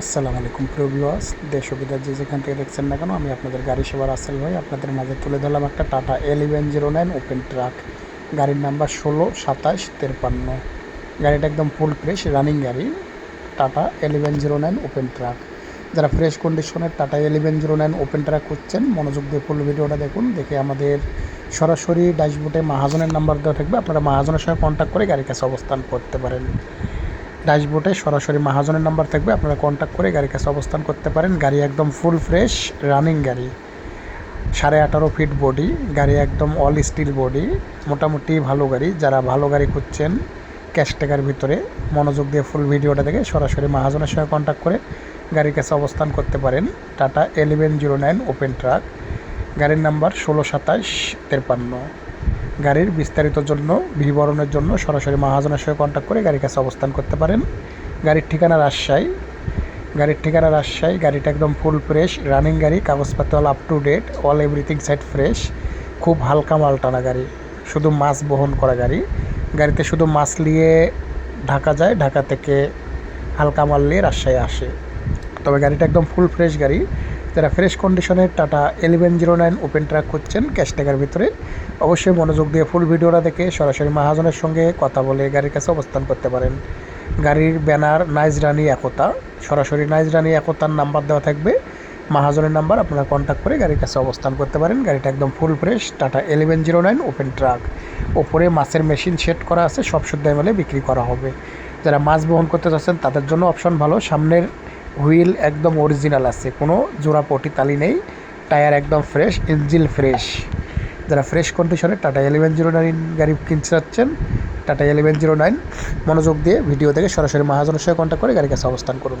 আসসালামু আলাইকুম, প্রিয় ভিউয়ার্স দেশ ও বিদেশ যে যেখান থেকে দেখছেন না কেন, আমি আপনাদের গাড়ি সেবার আসেল ভাই। আপনাদের মাঝে তুলে ধরলাম একটা Tata eleven zero nine open truck গাড়ির নাম্বার ষোলো, সাতাশ, তেরপান্ন। গাড়িটা একদম ফুল ফ্রেশ রানিং গাড়ি। Tata eleven zero nine open truck যারা ফ্রেশ কন্ডিশনের Tata eleven zero nine open truck করছেন মনোযোগ দিয়ে ফুল ভিডিওটা দেখুন। দেখে আমাদের সরাসরি ড্যাশবোর্ডে মাহাজনের নাম্বার দেওয়া থাকবে। আপনারা মাহাজনের সঙ্গে কন্ট্যাক্ট করে গাড়ির কাছে অবস্থান করতে পারেন। ড্যাশবোর্ডে সরাসরি মাহাজনের নাম্বার থাকবে। আপনারা কন্ট্যাক্ট করে গাড়ির কাছে অবস্থান করতে পারেন। গাড়ি একদম ফুল ফ্রেশ রানিং গাড়ি। সাড়ে আঠারো ফিট বডি গাড়ি একদম অল স্টিল বডি মোটামুটি ভালো গাড়ি। যারা ভালো গাড়ি খুঁজছেন ক্যাশ টাকার ভিতরে মনোযোগ দিয়ে ফুল ভিডিওটা দেখে সরাসরি মাহাজনের সঙ্গে কন্ট্যাক্ট করে গাড়ির কাছে অবস্থান করতে পারেন। Tata eleven zero nine open truck. গাড়ির নাম্বার ষোলো সাতাশ তেরপান্ন। গাড়ির বিস্তারিত জন্য, বিবরণের জন্য সরাসরি মহাজনের সঙ্গে কন্ট্যাক্ট করে গাড়ির কাছে অবস্থান করতে পারেন। গাড়ির ঠিকানা রাজশাহী। গাড়ির ঠিকানা রাজশাহী, গাড়িটা একদম ফুল ফ্রেশ রানিং গাড়ি, কাগজপত্র all up to date all everything side fresh খুব হালকা মাল টানা গাড়ি, শুধু মাছ বহন করা গাড়ি। গাড়িতে শুধু মাছ নিয়ে ঢাকা যায়, ঢাকা থেকে হালকা মাল নিয়ে রাজশাহী আসে। তবে গাড়িটা একদম ফুল ফ্রেশ গাড়ি। যারা ফ্রেশ কন্ডিশনের Tata eleven zero nine open truck করছেন ক্যাশ ট্যাগের ভিতরে। অবশ্যই মনোযোগ দিয়ে ফুল ভিডিওটা দেখে সরাসরি মাহাজনের সঙ্গে কথা বলে গাড়ির কাছে অবস্থান করতে পারেন। গাড়ির ব্যানার নাইজ রানি একতা সরাসরি নাইজ রানি একতার নাম্বার দেওয়া থাকবে। মাহাজনের নাম্বার আপনারা কন্ট্যাক্ট করে গাড়ির কাছে অবস্থান করতে পারেন। গাড়িটা একদম full fresh Tata eleven zero nine open truck ওপরে মাছের মেশিন সেট করা আছে, সব শুদ্ধ এমএলএ বিক্রি করা হবে। যারা মাছ বহন করতে চাচ্ছেন তাদের জন্য অপশন ভালো। সামনের হুইল একদম অরিজিনাল আছে, কোনো জোড়া পটি তালি নেই, টায়ার একদম ফ্রেশ ইঞ্জিল ফ্রেশ। যারা ফ্রেশ কন্ডিশনে টাটা এলেভেন জিরো নাইন গাড়ি কিনতে চাচ্ছেন টাটা এলেভেন জিরো নাইন মনোযোগ দিয়ে ভিডিও থেকে সরাসরি মহাজনের সঙ্গে কন্ট্যাক্ট করে গাড়ির কাছে অবস্থান করুন।